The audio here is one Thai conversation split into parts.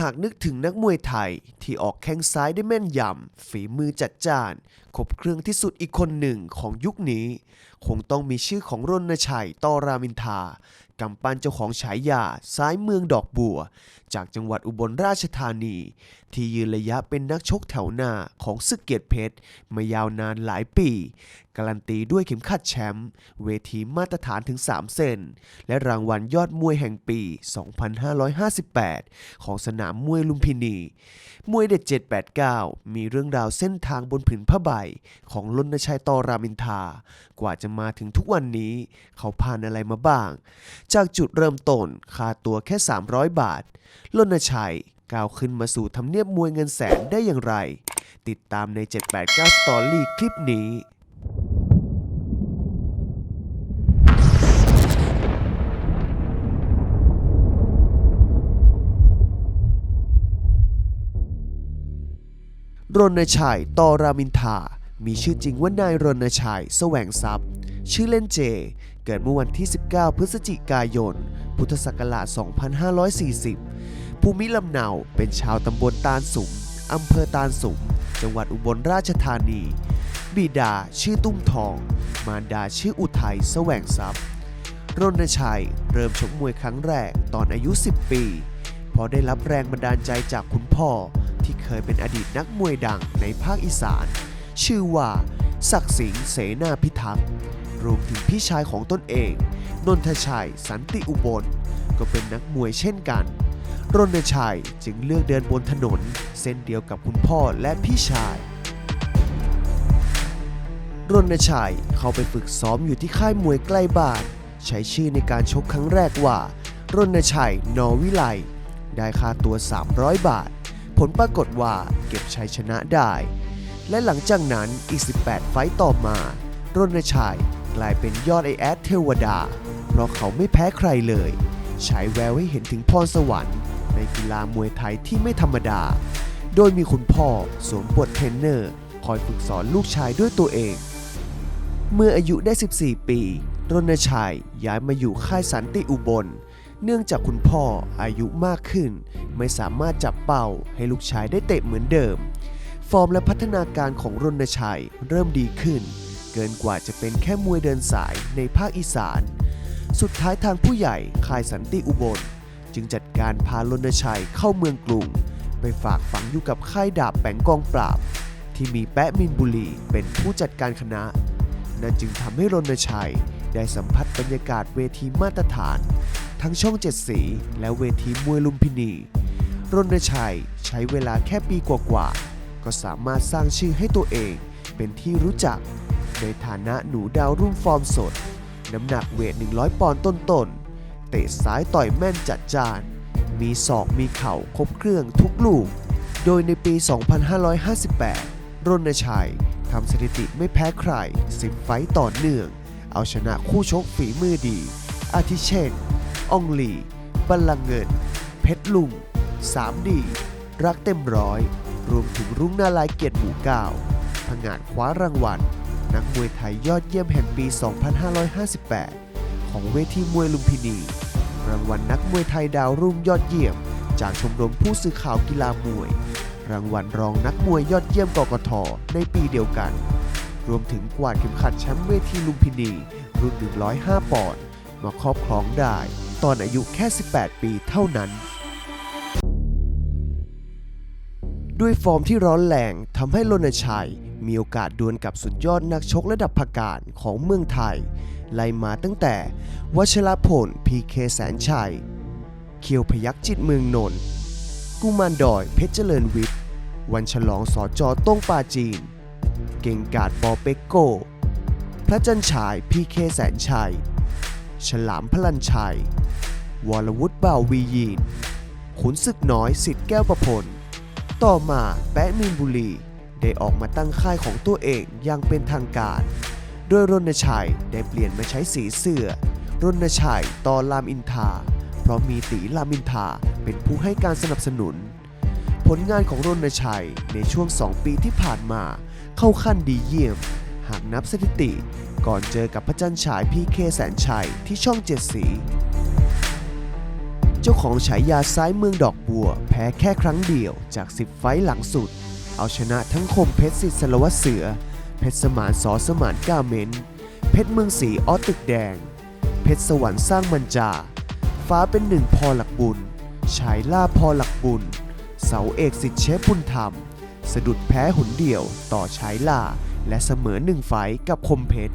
หากนึกถึงนักมวยไทยที่ออกแข้งซ้ายได้แม่นยำ ฝีมือจัดจ้าน ครบเครื่องที่สุดอีกคนหนึ่งของยุคนี้ คงต้องมีชื่อของรณชัยต่อรามินทากำปั้นเจ้าของฉายาซ้ายเมืองดอกบัว จากจังหวัดอุบลราชธานี ที่ยืนระยะเป็นนักชกแถวหน้าของศึกเกียรติเพชรมายาวนานหลายปี การันตีด้วยเข็มขัดแชมป์เวทีมาตรฐานถึง 3 เซน และรางวัลยอดมวยแห่งปี 2558 ของสนามมวยลุมพินี มวยเด็ด 789 มีเรื่องราวเส้นทางบนผืนผ้าใบ ของรณชัยตอรามินทา กว่าจะมาถึงทุกวันนี้ เขาผ่านอะไรมาบ้าง จากจุดเริ่มต้นค่าตัวแค่ 300 บาทรณชัยก้าวขึ้นมาสู่ทำเนียบมวยเงินแสนได้อย่างไร ติดตามใน 789สตอรี่คลิปนี้ รณชัยตอรามินทา มีชื่อจริงว่านายรณชัยแสวงทรัพย์ ชื่อเล่นเจ เกิดเมื่อวันที่ 19 พฤศจิกายน พุทธศักราช 2540 ภูมิลำเนาเป็นชาวตำบลตาลสุมอำเภอตาลสุม จังหวัดอุบลราชธานี บิดาชื่อตุ้มทอง มารดาชื่ออุทัยแสวงทรัพย์ รณชัยเริ่มชกมวยครั้งแรกตอนอายุ 10 ปี เพราะได้รับแรงบันดาลใจจากคุณพ่อ ที่เคยเป็นอดีตนักมวยดังในภาคอีสาน ชื่อว่าศักดิ์สิงห์เสนาพิทักษ์รวมถึงพี่ชายของตนเอง นนทชัย สันติอุบล ก็เป็นนักมวยเช่นกัน รณชัยจึงเลือกเดินบนถนน เส้นเดียวกับคุณพ่อและพี่ชาย รณชัยเข้าไปฝึกซ้อมอยู่ที่ค่ายมวยใกล้บ้าน ใช้ชื่อในการชกครั้งแรกว่ารณชัยนอวิไลได้ค่าตัว 300 บาท ผลปรากฏว่าเก็บชัยชนะได้ และหลังจากนั้นอีก 18 ไฟต์ต่อมารณชัยกลายเป็นยอดไอแอดเทวดา เพราะเขาไม่แพ้ใครเลยฉายแววให้เห็นถึงพรสวรรค์ในกีฬามวยไทยที่ไม่ธรรมดา โดยมีคุณพ่อสวมบทเทรนเนอร์ คอยฝึกสอนลูกชายด้วยตัวเอง เมื่ออายุได้ 14 ปี รณชัยย้ายมาอยู่ค่ายสันติอุบล เนื่องจากคุณพ่ออายุมากขึ้น ไม่สามารถจับเป้าให้ลูกชายได้เตะเหมือนเดิม ฟอร์มและพัฒนาการของรณชัยเริ่มดีขึ้น เกินกว่าจะเป็นแค่มวยเดินสายในภาคอีสาน สุดท้ายทางผู้ใหญ่ค่ายสันติอุบล จึงจัดการพารณชัยเข้าเมืองกรุง ไปฝากฝังอยู่กับค่ายดาบแปงกองปราบ ที่มีแปะมินบุรีเป็นผู้จัดการคณะนั่นจึงทำให้รณชัยได้สัมผัสบรรยากาศเวทีมาตรฐาน ทั้งช่องเจ็ดสี และเวทีมวยลุมพินี รณชัยใช้เวลาแค่ปีกว่าๆ ก็สามารถสร้างชื่อให้ตัวเองเป็นที่รู้จัก ในฐานะหนูดาวรุ่งฟอร์มสด น้ำหนักเวท 100 ปอนด์ต้นๆ เตะซ้ายต่อยแม่นจัดจ้าน มีศอกมีเข่าครบเครื่องทุกลูก โดยในปี 2558 รณชัยทำสถิติไม่แพ้ใคร 10 ไฟต์ต่อเนื่อง เอาชนะคู่ชกฝีมือดี อาทิเช่น องลี บัลลังเงิน เพชรลุงสามดีรักเต็มร้อย รวมถึงรุ่งนาลายเกียรติหมู่เก้าผงาดคว้ารางวัล นักมวยไทยยอดเยี่ยมแห่งปี 2558 ของเวทีมวยลุมพินี รางวัลนักมวยไทยดาวรุ่งยอดเยี่ยม จากชมรมผู้สื่อข่าวกีฬามวย รางวัลรองนักมวยยอดเยี่ยมกกทในปีเดียวกัน รวมถึงกวาดเข็มขัดแชมป์เวทีลุมพินี รุ่น 105 ปอนด์มาครอบครองได้ ตอนอายุแค่ 18 ปีเท่านั้น ด้วยฟอร์มที่ร้อนแรงทำให้รณชัย มีโอกาสดวลกับสุดยอดนักชกระดับพการของเมืองไทย ไล่มาตั้งแต่วัชรพลพีเคแสนชัย เคียวพยักจิตเมืองนนท์กุมารดอยเพชรเจริญวิทย์ วันฉลองสอจอต้งปาจีน เก่งกาดปอเปกโก พระจันฉายพีเคแสนชัย ฉลามพลันชัย วรวุฒิบ่าววียีน ขุนศึกน้อยสิทธิ์แก้วประพล ต่อมาแปะมีนบุรี ได้ออกมาตั้งค่ายของตัวเองอย่างเป็นทางการ โดยรณชัยได้เปลี่ยนมาใช้สีเสื้อ รณชัยต่อรามอินทา เพราะมีตีรามอินทาเป็นผู้ให้การสนับสนุน ผลงานของรณชัยในช่วง 2 ปีที่ผ่านมาเข้าขั้นดีเยี่ยม หากนับสถิติก่อนเจอกับพระจันทร์ฉายพีเคแสนชัยที่ช่องเจ็ดสี จจ้าของฉายาซ้ายเมืองดอกบัว แพ้แค่ครั้งเดียวจาก 10 ไฟต์หลังสุด เอาชนะทั้งคมเพชรสิทธิ์สารวัตรเสือ เพชรสมานสอสมานก้าเมนเพชรเมืองสีออตึกแดง เพชรสวรรค์สร้างมันจา ฟ้าเป็นหนึ่งพอหลักบุญชายล่าพอหลักบุญ เสาเอกสิทธิเชฟบุญธรรม สะดุดแพ้หุนเดี่ยวต่อชายล่า และเสมอหนึ่งไฟกับคมเพชร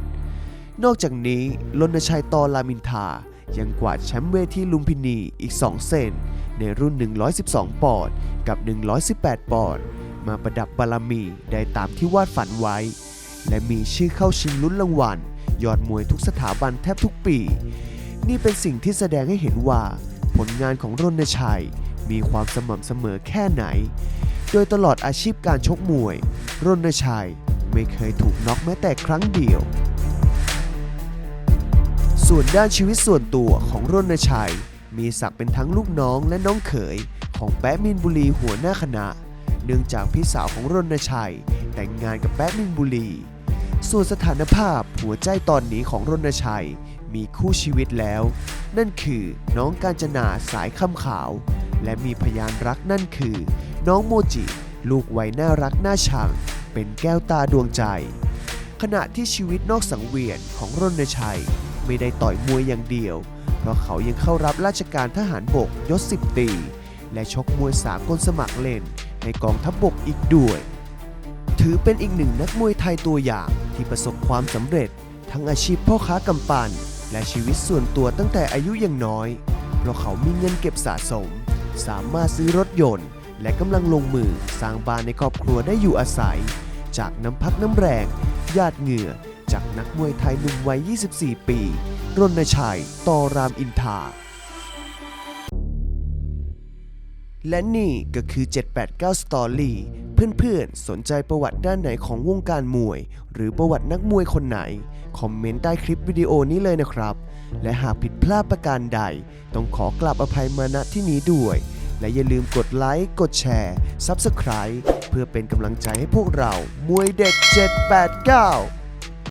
นอกจากนี้รณชัยตอรามินทา ยังกวาดแชมป์เวทีลุมพินีอีก 2เซนในรุ่น 112 ปอนด์กับ 118 ปอนด์มาประดับบารมีได้ตามที่วาดฝันไว้ และมีชื่อเข้าชิงลุ้นรางวัล ยอดมวยทุกสถาบันแทบทุกปี นี่เป็นสิ่งที่แสดงให้เห็นว่า ผลงานของรณชัย มีความสม่ำเสมอแค่ไหน โดยตลอดอาชีพการชกมวย รณชัยไม่เคยถูกน็อกแม้แต่ครั้งเดียว ส่วนด้านชีวิตส่วนตัวของรณชัย มีศักดิ์เป็นทั้งลูกน้องและน้องเขย ของแป๊ะมินบุรีหัวหน้าคณะ เนื่องจากพี่สาวของรณชัย แต่งงานกับแป๊ะมินบุรี ส่วนสถานภาพหัวใจตอนนี้ของรณชัย มีคู่ชีวิตแล้ว นั่นคือน้องกาญจนาสายคำขาว และมีพยานรักนั่นคือ น้องโมจิ ลูกวัยน่ารักน่าชัง เป็นแก้วตาดวงใจ ขณะที่ชีวิตนอกสังเวียนของรณชัย ไม่ได้ต่อยมวยอย่างเดียว เพราะเขายังเข้ารับราชการทหารบกยศสิบตี และชกมวยสากลสมัครเล่น ในกองทัพบบกอีกด้วย ถือเป็นอีกหนึ่งนักมวยไทยตัวอย่างที่ประสบความสำเร็จ ทั้งอาชีพพ่อค้ากำปั่นและชีวิตส่วนตัวตั้งแต่อายุยังน้อย เพราะเขามีเงินเก็บสะสม สามารถซื้อรถยนต์ และกำลังลงมือสร้างบ้านในครอบครัวได้อยู่อาศัย จากน้ำพักน้ำแรงญาติเหงื่อ จากนักมวยไทยหนุ่มวัย 24 ปี รณชัย ตอรามอินทา และนี่ก็คือ 789 Story เพื่อนๆ สนใจประวัติด้านไหนของวงการมวย หรือประวัตินักมวยคนไหน คอมเมนต์ใต้คลิปวิดีโอนี้เลยนะครับ และหากผิดพลาดประการใด ต้องขอกราบอภัยมาณที่นี้ด้วย และอย่าลืมกดไลค์ กดแชร์ Subscribe เพื่อเป็นกำลังใจให้พวกเรา มวยเด็ด789